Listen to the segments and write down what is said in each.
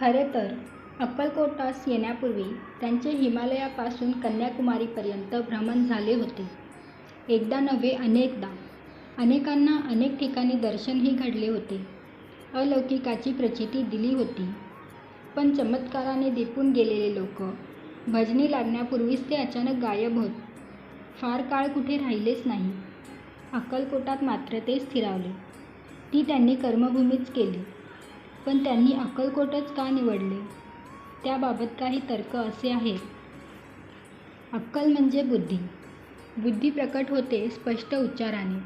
खरे तर अक्कलकोटास येण्यापूर्वी त्यांचे हिमालयापासून कन्याकुमारीपर्यंत भ्रमण झाले होते. एकदा नव्हे अनेकदा. अनेकांना अनेक ठिकाणी दर्शनही घडले होते. अलौकिकाची प्रचिती दिली होती. पण चमत्काराने दिपून गेलेले लोक. भजनी लागण्यापूर्वीच ते अचानक गायब होत. फार काळ कुठे राहिलेच नाही. अक्कलकोटात मात्र ते स्थिरावले. ती त्यांनी कर्मभूमीच केली. पण त्यांनी अक्कलकोटच का निवडले, त्याबाबत काही तर्क असे आहेत. अक्कल म्हणजे बुद्धी. बुद्धी प्रकट होते स्पष्ट उच्चाराने.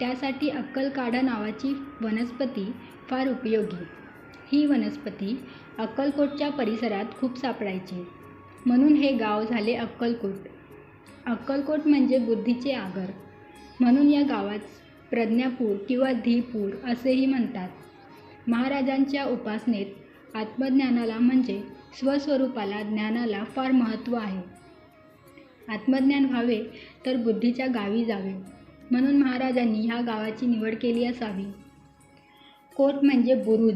त्यासाठी अक्कलकाडा नावाची वनस्पती फार उपयोगी. ही वनस्पती अक्कलकोटच्या परिसरात खूप सापडायची. म्हणून हे गाव झाले अक्कलकोट. अक्कलकोट म्हणजे बुद्धीचे आगर. म्हणून या गावात प्रज्ञापूर किंवा धीपूर असेही म्हणतात. महाराजांच्या उपासनेत आत्मज्ञानाला म्हणजे स्वस्वरूपाला ज्ञानाला फार महत्त्व आहे. आत्मज्ञान व्हावे तर बुद्धीच्या गावी जावे. म्हणून महाराजांनी ह्या गावाची निवड केली असावी. कोट म्हणजे बुरुज,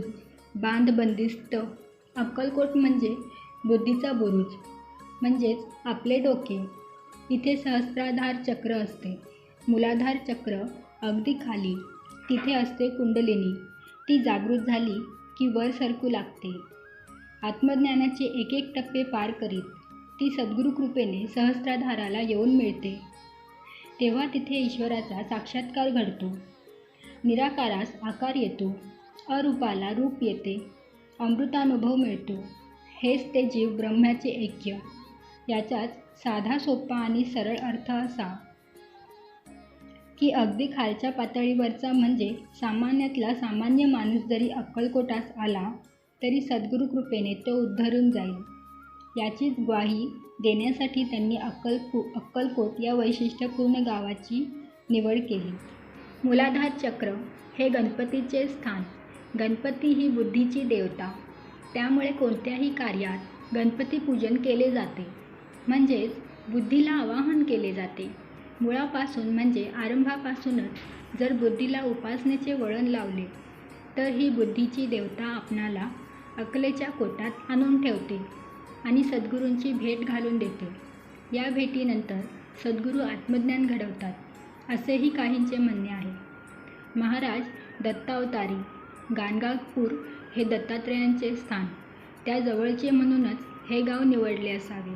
बांध, बंदिस्त. अक्कलकोट म्हणजे बुद्धीचा बुरुज. म्हणजेच आपले डोके. इथे सहस्राधार चक्र असते. मूलाधार चक्र अगदी खाली. तिथे असते कुंडलिनी. ती जागृत झाली की वर सरकू लागते. आत्मज्ञानाचे एक एक टप्पे पार करीत ती सद्गुरुकृपेने सहस्त्राधाराला येऊन मिळते. तेव्हा तिथे ईश्वराचा साक्षात्कार घडतो. निराकारास आकार येतो. अरूपाला रूप येते. अमृतानुभव मिळतो. हेच ते जीव ब्रह्माचे ऐक्य. याचाच साधा सोपा आणि सरळ अर्थ असा की अगदी खालच्या पातळीवरचा म्हणजे सामान्यातला सामान्य माणूस जरी अक्कलकोटास आला तरी सद्गुरुकृपेने तो उद्धरून जाईल. याचीच ग्वाही देण्यासाठी त्यांनी अक्कलकोट या वैशिष्ट्यपूर्ण गावाची निवड केली. मूलाधार चक्र हे गणपतीचे स्थान. गणपती ही बुद्धीची देवता. त्यामुळे कोणत्याही कार्यात गणपतीपूजन केले जाते. म्हणजेच बुद्धीला आवाहन केले जाते. मुळापासून म्हणजे आरंभापासूनच जर बुद्धीला उपासनेचे वळण लावले तर ही बुद्धीची देवता आपणाला अकलेच्या कोटात आणून ठेवते आणि सद्गुरूंची भेट घालून देते. या भेटीनंतर सद्गुरू आत्मज्ञान घडवतात असेही काहींचे म्हणणे आहे. महाराज दत्तावतारी. गाणगापूर हे दत्तात्रेयांचे स्थान. त्या जवळचे म्हणूनच हे गाव निवडले असावे.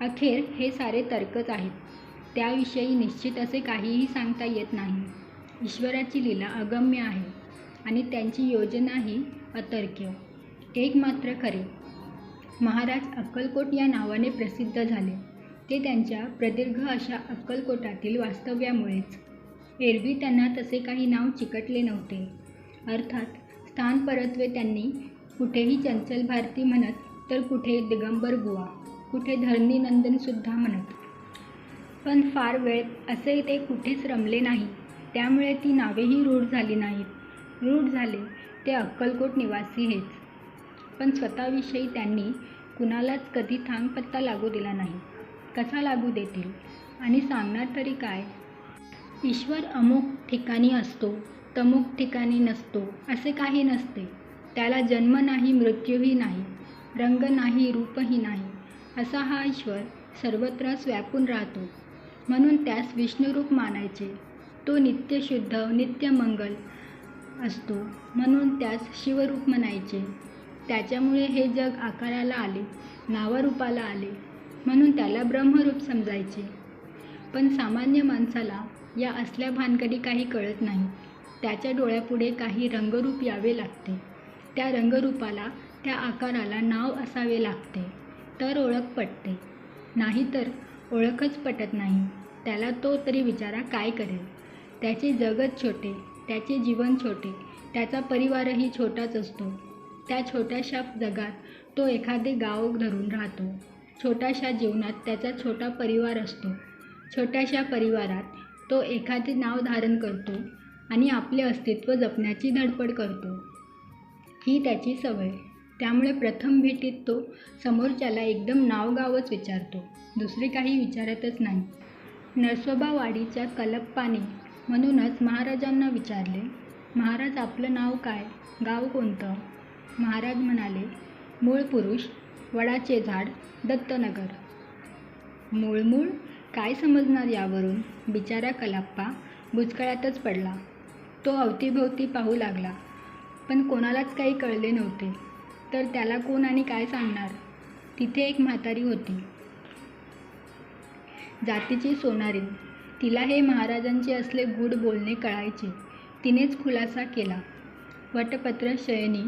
अखेर हे सारे तर्कच आहेत. त्याविषयी निश्चित असे काहीही सांगता येत नाही. ईश्वराची लीला अगम्य आहे आणि त्यांची योजनाही अतर्क्य. एक मात्र खरे. महाराज अक्कलकोट या नावाने प्रसिद्ध झाले ते त्यांच्या प्रदीर्घ अशा अक्कलकोटातील वास्तव्यामुळेच. एरवी त्यांना तसे काही नाव चिकटले नव्हते. अर्थात स्थान परत्वे त्यांनी कुठेही चंचल भारती म्हणत तर कुठे दिगंबर दिगंबरबुवा, कुठे धरणीनंदनसुद्धा म्हणत. पण फार वेळ असे ते कुठेच रमले नाही. त्यामुळे ती नावेही रूढ झाली नाहीत. रूढ झाले ते अक्कलकोट निवासी हेच. पण स्वतःविषयी त्यांनी कुणालाच कधी थांगपत्ता लागू दिला नाही. कसा लागू देतील? आणि सांगणार तरी काय? ईश्वर अमुक ठिकाणी असतो, तमुक ठिकाणी नसतो असे काही नसते. त्याला जन्म नाही मृत्यूही नाही, रंग नाही रूपही नाही. असा हा ईश्वर सर्वत्र व्यापून राहतो. म्हणून त्यास विष्णुरूप मानायचे. तो नित्यशुद्ध नित्यमंगल असतो म्हणून त्यास शिवरूप म्हणायचे. त्याच्यामुळे हे जग आकाराला आले, नावारूपाला आले म्हणून त्याला ब्रह्मरूप समजायचे. पण सामान्य माणसाला या असल्या भानगडी काही कळत नाही त्याच्या डोळ्यापुढे काही रंगरूप यावे लागते. त्या रंगरूपाला, त्या आकाराला नाव असावे लागते तर ओळख पटते. नाहीतर ओळखच पटत नाही. त्याला तो तरी विचारा काय करेल? त्याचे जगच छोटे, त्याचे जीवन छोटे, त्याचा परिवारही छोटाच असतो. त्या छोट्याशा जगात तो एखादे गाव धरून राहतो. छोट्याशा जीवनात त्याचा छोटा परिवार असतो. छोट्याशा परिवारात तो एखादे नाव धारण करतो आणि आपले अस्तित्व जपण्याची धडपड करतो. ही त्याची सवय. त्यामुळे प्रथम भेटीत तो समोरच्याला एकदम नावगावच विचारतो. दुसरे काही विचारतच नाही. नरसोबावाडीच्या कलप्पाने म्हणूनच महाराजांना विचारले, महाराज आपलं नाव काय? गाव कोणतं? महाराज म्हणाले मूळ पुरुष वडाचे झाड दत्तनगर. मूळ मूळ काय समजणार यावरून? बिचारा कलाप्पा बुचकळ्यातच पडला. तो अवतीभोवती पाहू लागला. पण कोणालाच काही कळले नव्हते. तर त्याला कोण आणि काय सांगणार? तिथे एक म्हातारी होती. जातीची सोनारी. तिला हे महाराजांचे असले गूढ बोलणे कळायचे. तिनेच खुलासा केला. वटपत्र शयनी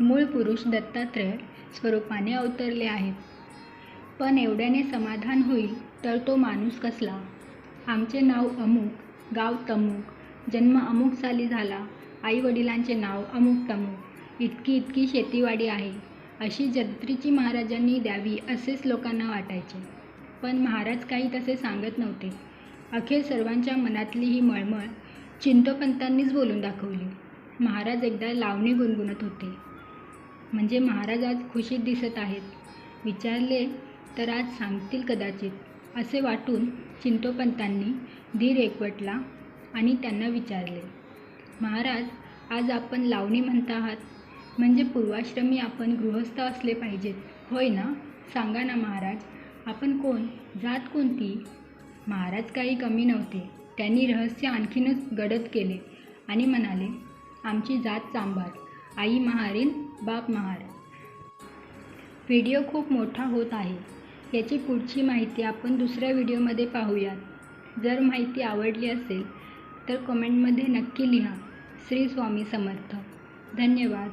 मूळ पुरुष दत्तात्रय स्वरूपाने अवतरले आहेत. पण एवढ्याने समाधान होईल तर तो माणूस कसला? आमचे नाव अमुक गाव तमुक जन्म अमुक साली झाला आई वडिलांचे नाव अमुक तमुक इतकी इतकी शेतीवाडी आहे अशी जत्रीची महाराजांनी द्यावी असेच लोकांना वाटायचे. पण महाराज काही तसे सांगत नव्हते. अखेर सर्वांच्या मनातली ही मळमळ चिंतोपंतांनीच बोलून दाखवली. महाराज एकदा लावणी गुणगुणत होते. म्हणजे महाराज आज खुशीत दिसत आहेत. विचारले तर आज सांगतील कदाचित असे वाटून चिंतोपंतांनी धीर एकवटला आणि त्यांना विचारले महाराज आज आपण लावणी म्हणता आहात? म्हणजे पूर्वाश्रमी आपण गृहस्थ असले पाहिजेत होय ना? सांगा ना महाराज. आपण कोण? जात कोणती? महाराज काही कमी नव्हते. त्यांनी रहस्य आणखीनच गडद केले आणि म्हणाले आमची जात चांभाळ आई महारीन बाप महार. व्हिडिओ खूप मोठा होत आहे. याची पुढची माहिती आपण दुसऱ्या व्हिडिओमध्ये पाहूयात. जर माहिती आवडली असेल तर कमेंटमध्ये नक्की लिहा. श्री स्वामी समर्थ. धन्यवाद.